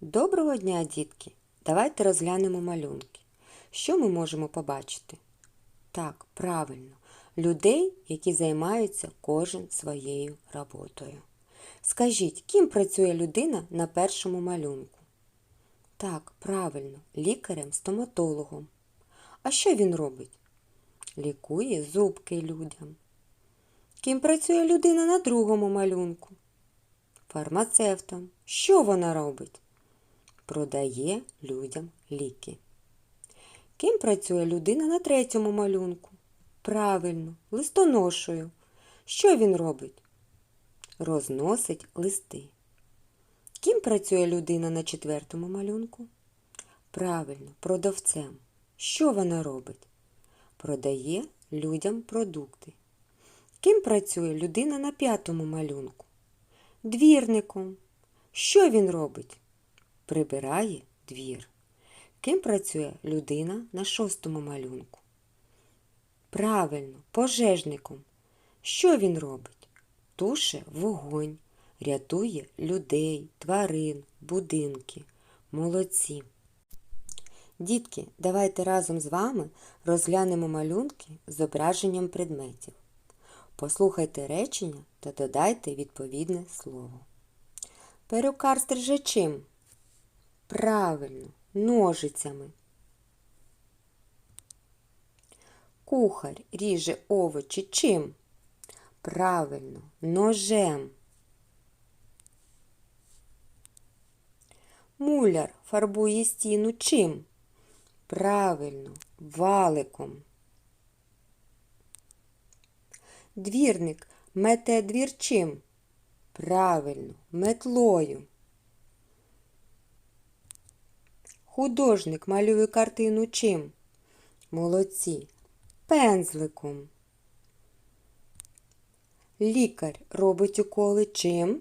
Доброго дня, дітки! Давайте розглянемо малюнки. Що ми можемо побачити? Так, правильно, людей, які займаються кожен своєю роботою. Скажіть, ким працює людина на першому малюнку? Так, правильно, лікарем-стоматологом. А що він робить? Лікує зубки людям. Ким працює людина на другому малюнку? Фармацевтом. Що вона робить? Продає людям ліки. Ким працює людина на третьому малюнку? Правильно, листоношою. Що він робить? Розносить листи. Ким працює людина на четвертому малюнку? Правильно, продавцем. Що вона робить? Продає людям продукти. Ким працює людина на п'ятому малюнку? Двірником. Що він робить? Прибирає двір. Ким працює людина на шостому малюнку? Правильно, пожежником. Що він робить? Туше вогонь, рятує людей, тварин, будинки. Молодці. Дітки, давайте разом з вами розглянемо малюнки з зображенням предметів. Послухайте речення та додайте відповідне слово. Перукар стриже чим? Правильно, ножицями. Кухар ріже овочі чим? Правильно, ножем. Муляр фарбує стіну чим? Правильно, валиком. Двірник мете двір чим? Правильно, метлою. Художник малює картину чим? Молодці. Пензликом. Лікар робить уколи чим?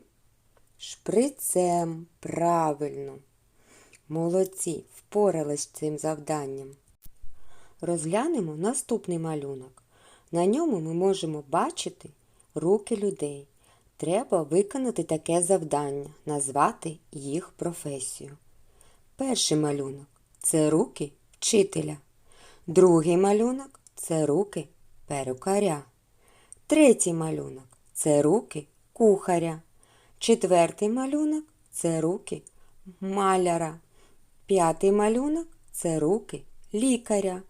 Шприцем. Правильно. Молодці, впорались з цим завданням. Розглянемо наступний малюнок. На ньому ми можемо бачити руки людей. Треба виконати таке завдання, назвати їх професію. Перший малюнок це руки вчителя. Другий малюнок це руки перукаря. Третій малюнок це руки кухаря. Четвертий малюнок це руки маляра. П'ятий малюнок це руки лікаря.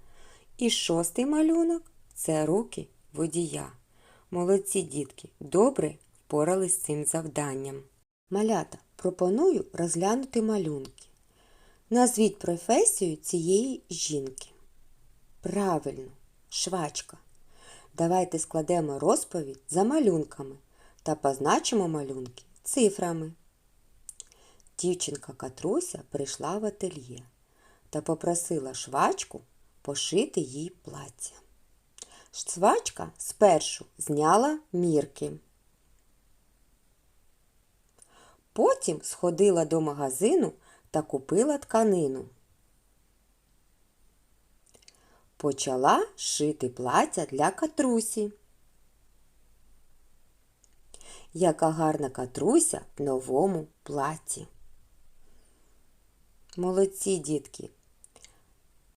І шостий малюнок це руки водія. Молодці дітки, добре впорались з цим завданням. Малята, пропоную розглянути малюнки. Назвіть професію цієї жінки. Правильно, швачка. Давайте складемо розповідь за малюнками та позначимо малюнки цифрами. Дівчинка Катруся прийшла в ательє та попросила швачку пошити їй плаття. Швачка спершу зняла мірки. Потім сходила до магазину та купила тканину. Почала шити плаття для катрусі. Яка гарна катруся в новому платі. Молодці, дітки,